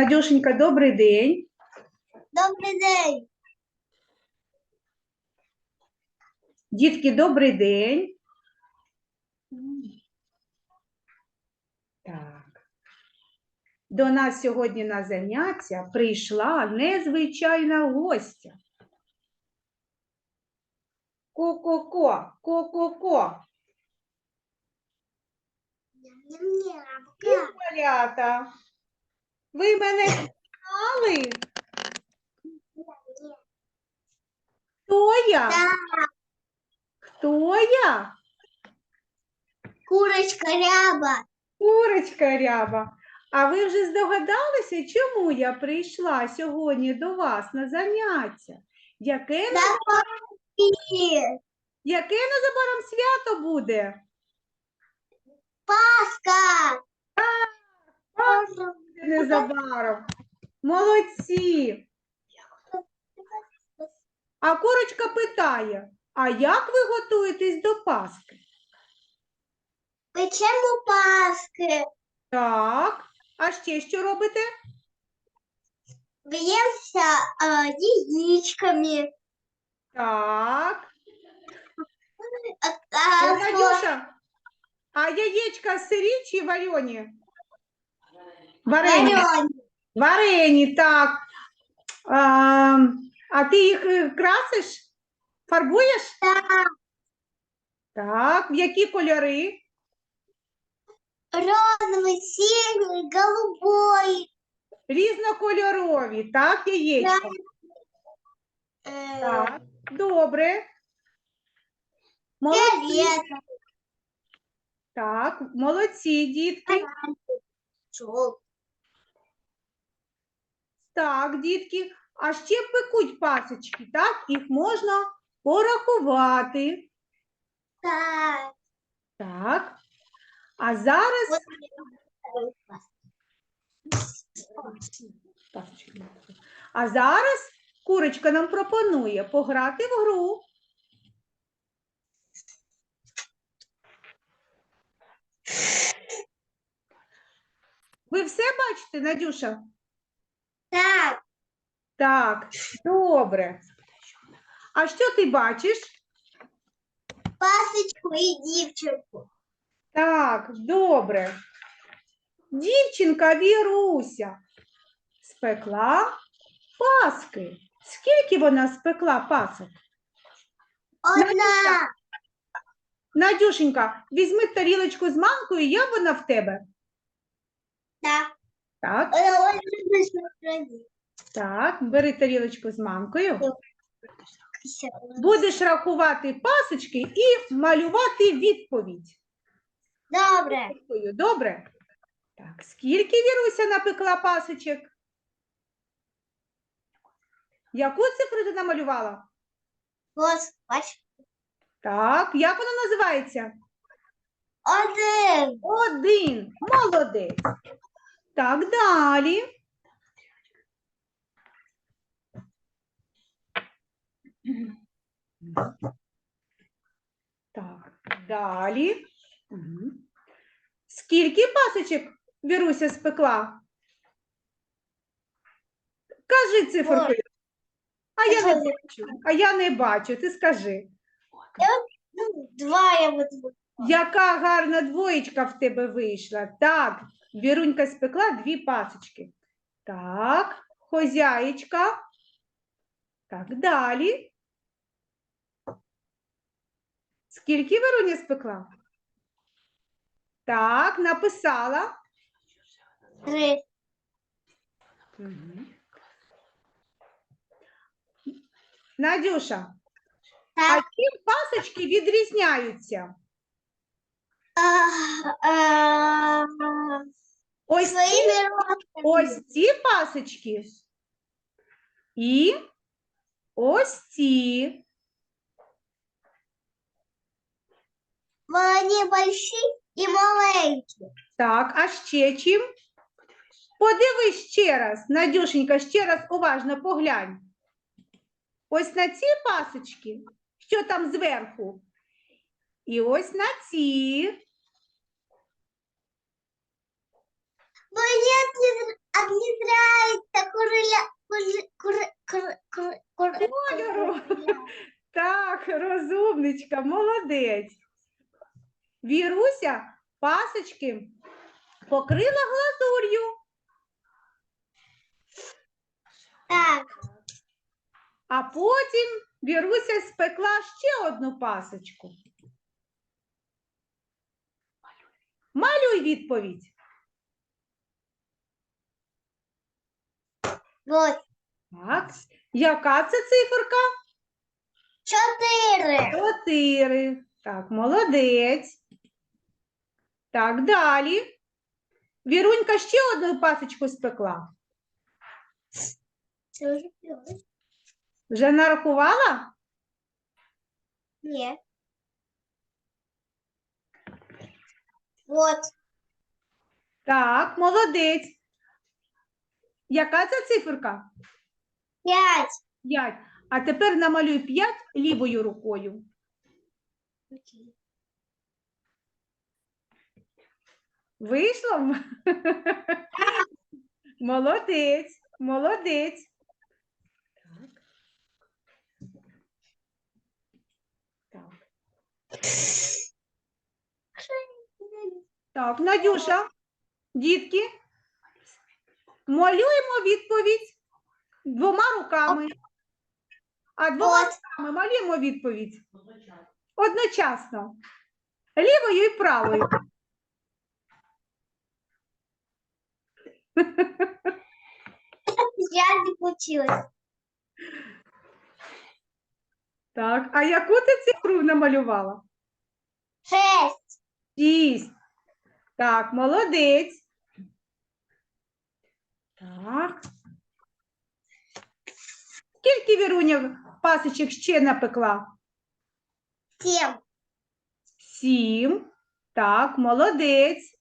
Надюшенька, добрий день. Добрий день. Дітки, добрий день. Так. До нас сьогодні на заняття прийшла незвичайна гостя. Ко-ко-ко, ко-ко-ко. Привіт, малята. Ви мене знали? Хто я? Хто я? Курочка ряба. Курочка ряба. А ви вже здогадалися, чому я прийшла сьогодні до вас на заняття? Яке, І яке незабаром свято буде? Пасха буде незабаром. Молодці. А курочка питає: а як ви готуєтесь до Пасхи? Печемо паски. Так. А ще що робите? Б'ємося яєчками. Так. А, а, Надюша, а яєчка сирі чи варені? Варені. варені. Так. А, а ти їх е, красиш? Фарбуєш? Так. Так. В які кольори? Розовий, синій, голубой. Різнокольорові, так, яєчка? Е, Так. Добре. Молодці. Так, молодці, дітки. Жовтий. Так, дітки. А ще пекуть пасочки, так? Їх можна порахувати. Так. Так. А зараз. А зараз курочка нам пропонує пограти в гру. Ви все бачите, Надюша? Так. Так, добре. А що ти бачиш? Пасочку і дівчинку. Так, добре. Дівчинка Віруся спекла паски. Скільки вона спекла пасок? Одна. Надюшенька, візьми тарілочку з манкою, я вона в тебе. Так. Так, так, бери тарілочку з манкою. Будеш рахувати пасочки і малювати відповідь. Добре. Добре? Так, скільки Віруся напекла пасочок? Яку цифру ти намалювала? Ось, бач. Так, як вона називається? Один. Один. Молодець. Так, далі. Так, далі. Скільки пасочок Віруся спекла? Кажи цифрою. А я не бачу. А я не бачу. Ти скажи. Два я буду. Яка гарна двоєчка в тебе вийшла. Так, Вірунька спекла дві пасочки. Так, хозяєчка. Так, далі. Скільки Віруня спекла? Так, написала. Три. Мгм. Надюша, а чим пасочки відрізняються? А, Ось ці Ось ці пасочки і ось ці. Вони больші і маленькі. Так, а ще чим? Подивись ще раз, Надюшенька, ще раз уважно поглянь. Ось на ці пасочки, що там зверху. І ось на ці. Кур, кур, кур, Кольору. Так, розумничка, молодець. Віруся пасочки покрила глазур'ю, Так, а потім Віруся спекла ще одну пасочку. Малюй відповідь. Так. Яка це циферка? чотири. Чотири. Так, молодець. Так, далі. Вірунька ще одну пасочку спекла. Вже. Нарахувала? Ні. От, Так, молодець. Яка це циферка? п'ять. П'ять. А тепер намалюй п'ять лівою рукою. Вийшло? Молодець, молодець. Так. Так. Надюша, дітки, малюємо відповідь двома руками. А двома руками малюємо відповідь одночасно. Лівою і правою. Я не получилось. Так, а яку ти цифру намалювала? Шесть. Шість. Так, молодець. Так. Скільки Віруня пасочок ще напекла? Семь. Сім. Так, молодець.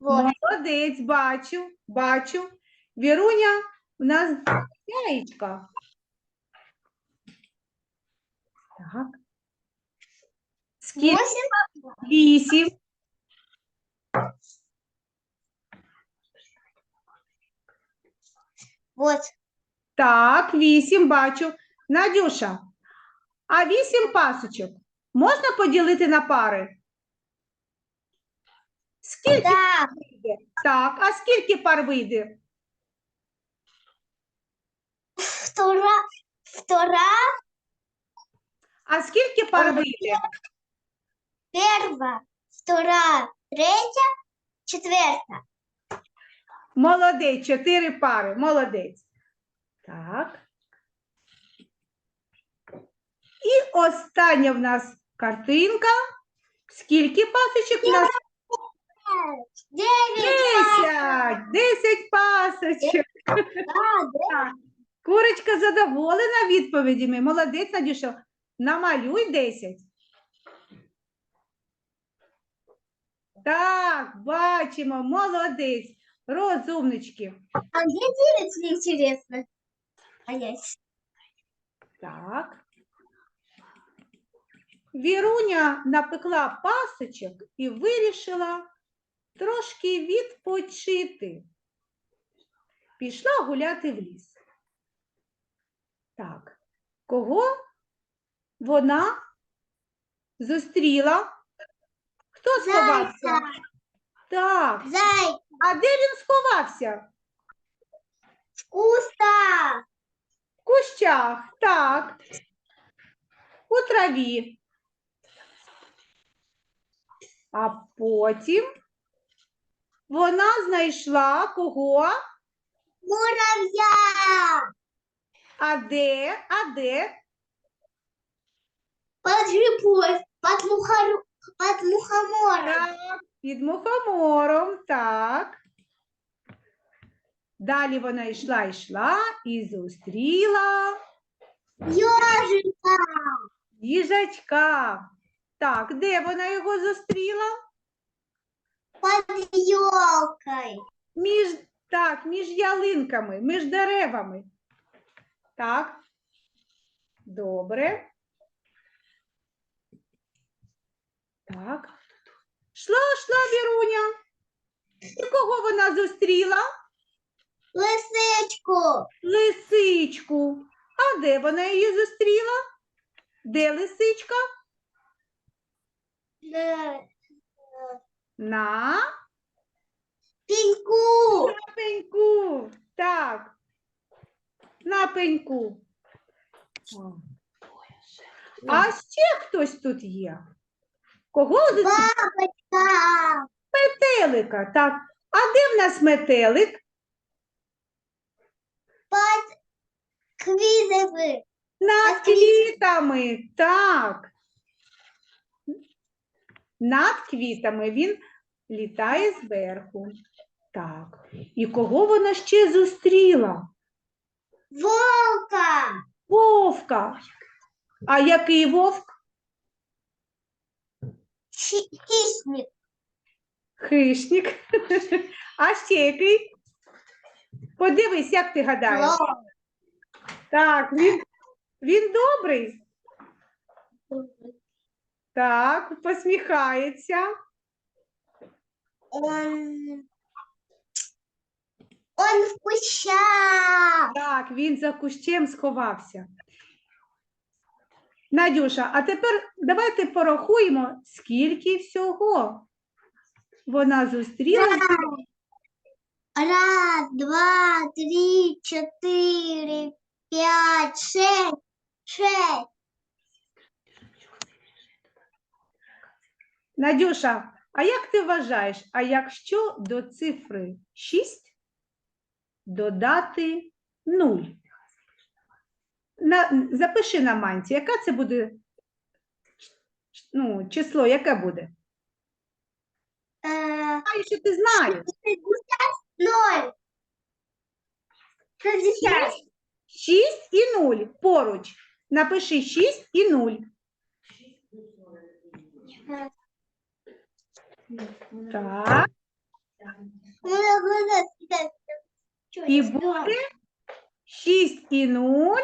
Вот. Молодець, бачу, бачу. Віруня у нас яєчка. Так. Скільки? Вісім. Вот. Так, вісім бачу. Надюша, а вісім пасочок можна поділити на пари? Скільки Так. вийде? Так, а скільки пар вийде? Втора. Втора. А скільки пар вийде? Перва. Втора. Третя. Четверта. Молодець, чотири пари, молодець. Так. І остання в нас картинка. Скільки пасочок у нас? Десять! Десять пасочок. Курочка задоволена відповідями. Молодець, Надюша. Намалюй 10. Так, бачимо, молодець. Розумнички. А где девять, мне интересно? Понять. Так. Віруня напекла пасочок і вирішила трошки відпочити. Пішла гуляти в ліс. Так, кого вона зустріла? Хто сховався? Зайка. Так, Зай. а де він сховався? Куста. В кущах, так. У траві. А потім вона знайшла кого? Муравья. А де? А де? Под грибой. Под, мухор... под мухомором. Так, під мухомором, так. Далі вона йшла, йшла і зустріла Ежика. їжачка. Так, де вона його зустріла? Под елкой. Між, так, між ялинками, між деревами. Так. Добре. Так. Шла, шла Віруня. І кого вона зустріла? Лисичку. Лисичку. А де вона її зустріла? Де лисичка? На На пеньку. На пеньку. Так. На пеньку. А ще хтось тут є? Кого? Бабочка. Метелика. Так. А де в нас метелик? Под квізами. Над Над квітами. квітами. Так. Над квітами він літає зверху. Так. І кого вона ще зустріла? Волка. Вовка. А який вовк? Хи- Хищник. Хищник. А ще який? Подивись, як ти гадаєш. Так, він, він добрий. Так, посміхається. Он... Он в кущах. Так, він за кущем сховався. Надюша, а тепер давайте порахуємо, скільки всього вона зустріла. Раз, два, три, четыре, пять, шесть, шесть. Надюша, а як ти вважаєш, а якщо до цифри 6 додати 0? На, запиши на манці, яка це буде ну, число, яке буде? Э, Знаю, що ти знаєш. Ноль. Шестьдесят. 6 і 0 поруч. Напиши 6 і 0. Так. І буде 6 і 0.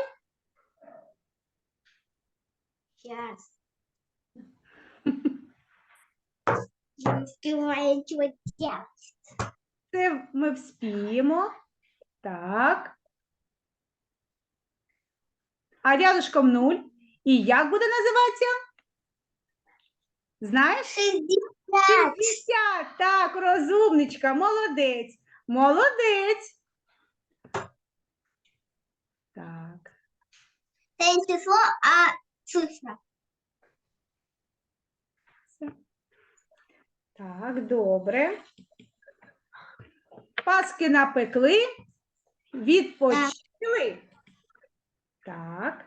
Сейчас. Не успеваю ничего делать. Це ми вспіємо. Так. А рядышком 0. І як буде називатися? Знаєш? Шестьдесят. 60. Так, розумничка, молодець. Молодець. Так. Это число, а цифра. Так, добре. Паски напекли, відпочили. Так.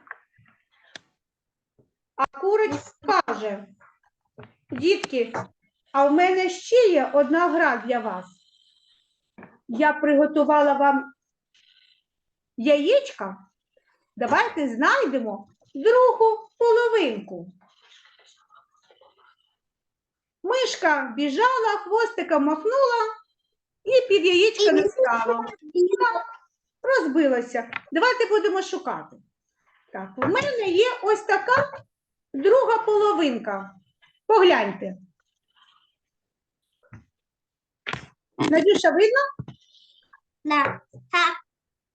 А курочка каже, дітки, а в мене ще є одна гра для вас. Я приготувала вам яєчка. Давайте знайдемо другу половинку. Мишка біжала, хвостиком махнула і під яєчко не стало. Розбилося. Давайте будемо шукати. Так, у мене є ось така друга половинка. Погляньте. Надюша, видно? Да.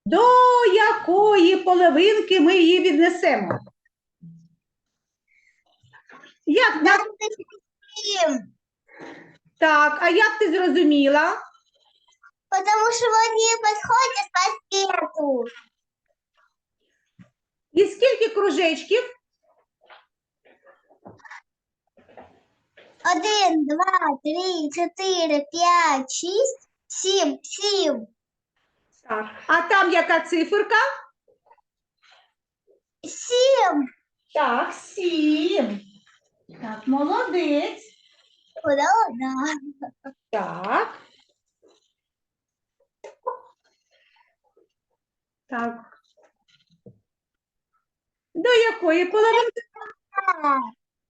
До якої половинки ми її віднесемо? Як Допустим. так, а як ти зрозуміла? Потому что вот не подходит к пакету. І скільки кружечків? Один, два, три, чотири, п'ять, шість, сім, сім, Так. А там яка циферка? сім. Так, сім. Так, молодець. Куда вона? Так. Так. До якої половинки?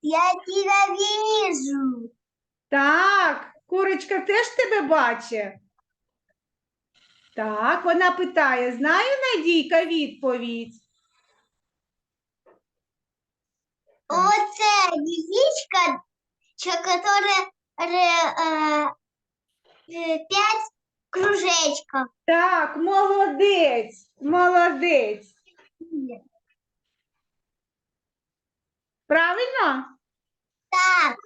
Я тебя вижу. Так, курочка теж тебе бачить. Так, вона питає, знає Надійка відповідь? Которое ре- е, е, п'ять Кружечко. Так, молодець, молодець. Правильно? Так.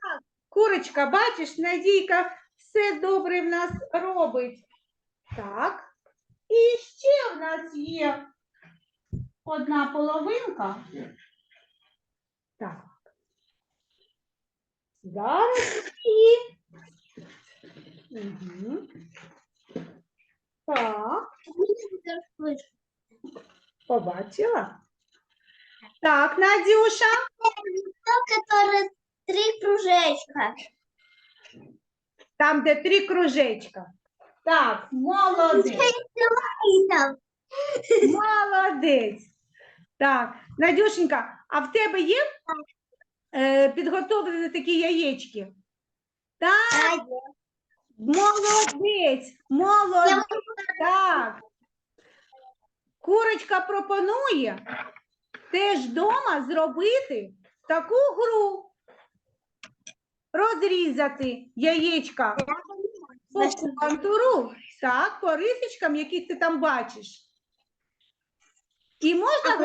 Курочка, бачиш, Надійка все добре в нас робить. Так. І ще в нас є одна половинка. Так. Зараз її. Угу. Так, побачила. Так, Надюша. Три кружечка. Там, де три кружечка. Так, молодець. Молодець. Так, Надюшенька, а в тебе є е, підготовлені такі яєчки? Так, молодець, молодець. Так. Курочка пропонує теж вдома зробити таку гру. Розрізати яєчка по контуру, так, по рисочкам, яких ти там бачиш. І можна А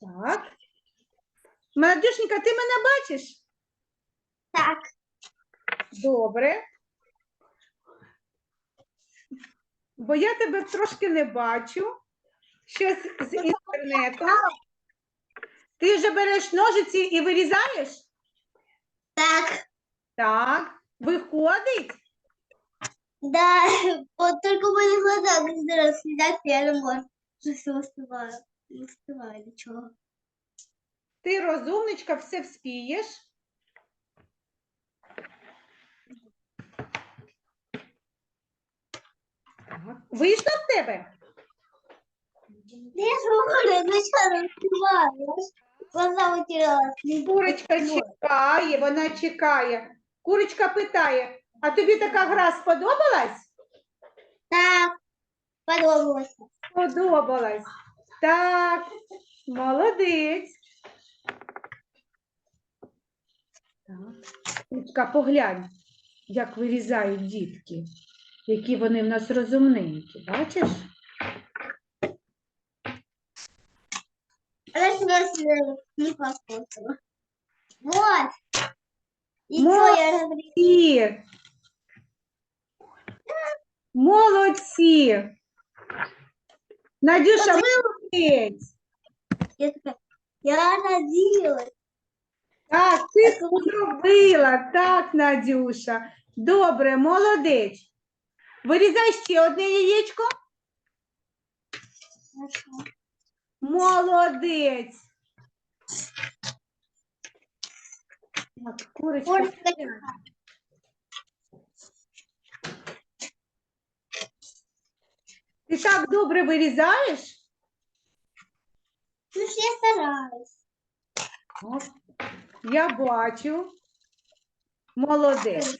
Так. Надюшенька, ти мене бачиш? Так. Добре. Бо я тебе трошки не бачу. Щось з інтернетом. Ти вже береш ножиці і вирізаєш? Так. Так. Виходить? Да, вот только в моих глазах каждый раз следят, я не могу. Уже все успеваю. Не успеваю ничего. Ти розумничка, все вспієш. Вийшло в тебе? Я говорю, сначала успеваю. Глаза утеряла. Курочка чекає, вона чекає. Курочка питає: а тобі така гра сподобалась? Так. Подобалось. Сподобалась. Так, молодець. Так. Поглянь, як вирізають дітки, які вони в нас розумненькі. Бачиш? Она сейчас не посмотрела. Вот. И Вот. я разрезала? Молодці! Молодці! Надюша, молодець! Я я родилась. Так, ти зробила, так, Надюша. Добре, молодець. Вирізай ще одне яєчко. Молодець. Так, курочка. Ти так добре вирізаєш? Ну, ж я стараюсь. Я бачу. Молодець.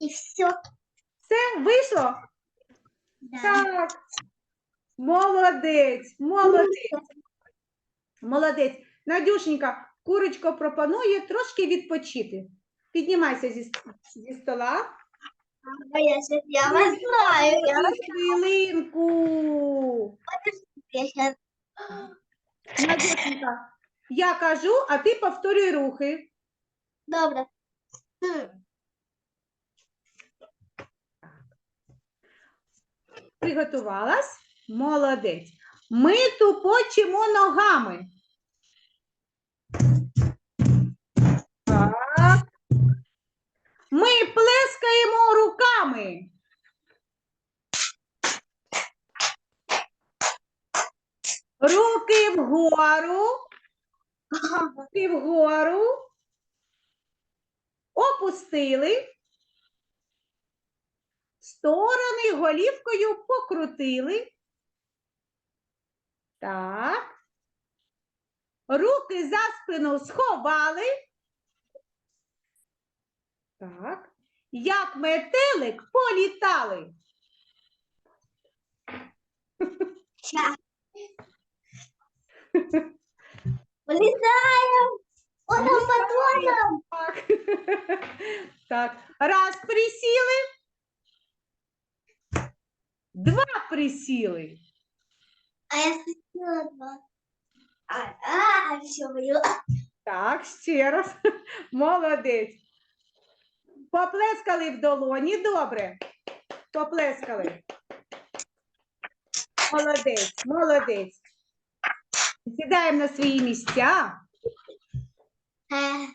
И все. Все, вийшло? Да. Так. Молодець, молодець. Молодець. Надюшенька, курочка пропонує трошки відпочити. Піднімайся зі, зі стола. А я, щас- я вас знаю. Я, вас- Хвилинку. я щас- Надюшенька, я кажу, а ти повторюй рухи. Добре. Приготувалась? Молодець. Ми тупочимо ногами. Так. Ми плескаємо руками. Руки вгору. Руки вгору. Опустили. Сторони голівкою покрутили. Так. Руки за спину сховали. Так. Як метелик політали. Ща. Полетаем. Он. Так. так. Раз присіли. Два присіли. А я спустила два. А, а, все, поняла. Так, ще раз. Молодець. Поплескали в долоні, добре. Поплескали. Молодець, молодець. Сідаємо на свої місця. Э.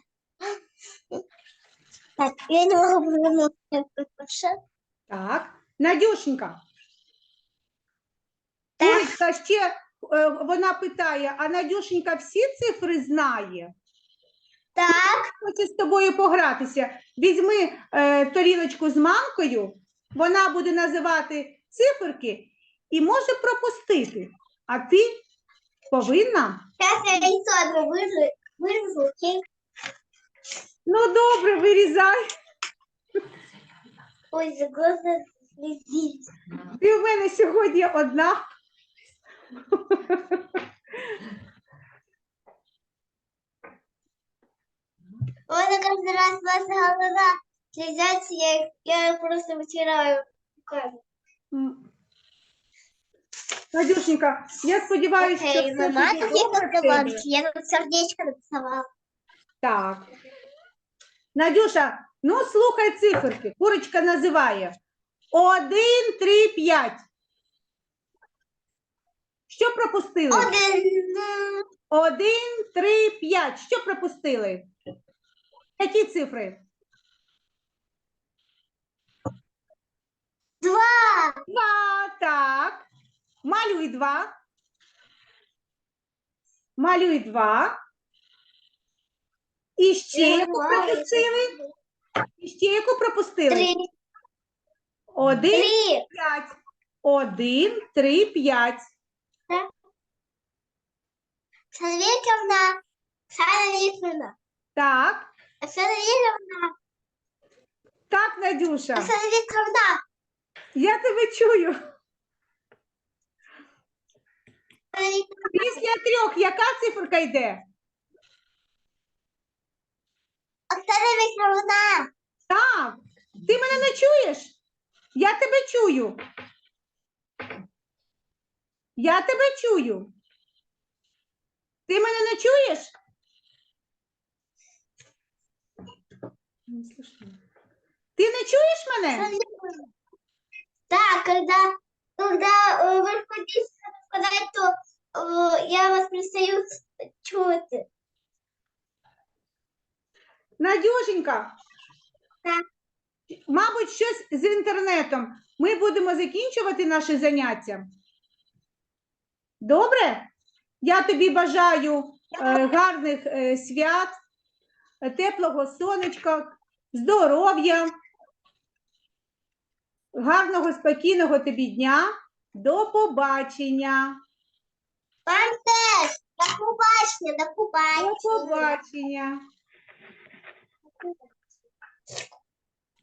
Так, я не могу повернуться. Так. Надюшенька. Курочка ще е, вона питає, а Надюшенька всі цифри знає? Так, Хоче з тобою погратися. Візьми е, тарілочку з манкою, вона буде називати циферки і може пропустити. А ти повинна? сейчас я яйцо одно окей? Ну добре, вирізай. Ой, за глаза слезить. Ти в мене сьогодні одна. Ой, на каждый раз ваша глаза слезятся, я, я просто вытираю руками. Надюшенька, я сподіваюся, що Окей, все мама, буде тут есть добре в тебе. колонки, я тут сердечко нарисовала. Так. Надюша, ну слухай циферки. Курочка називає. Один, три, п'ять. Що пропустили? Один, Один, три, п'ять. Що пропустили? Які цифри? два, Два, так. Малюй два. Малюй два. І ще яку пропустили? І ще яку пропустили? три, Один, три. п'ять. Один, три, п'ять. Оксана Викторовна, Оксана Викторовна, Так, Оксана Викторовна, так, Надюша, Оксана Викторовна, я тебе чую. Оксана Викторовна, Після трьох яка циферка йде? Оксана Викторовна, Так, ти мене не чуєш? Я тебе чую. Я тебе чую. Ти мене не чуєш? Не слышно. Ти не чуєш мене? Оксана Викторовна. Да, когда, когда э, вы хотите сказать, то э, я вас перестаю чути. Надюшенька. Так. Мабуть, щось з інтернетом. Ми будемо закінчувати наше заняття. Добре? Я тобі бажаю е, гарних е, свят, теплого сонечка, здоров'я, гарного, спокійного тобі дня. До побачення. Вам теж. До побачення, до побачення. До побачення.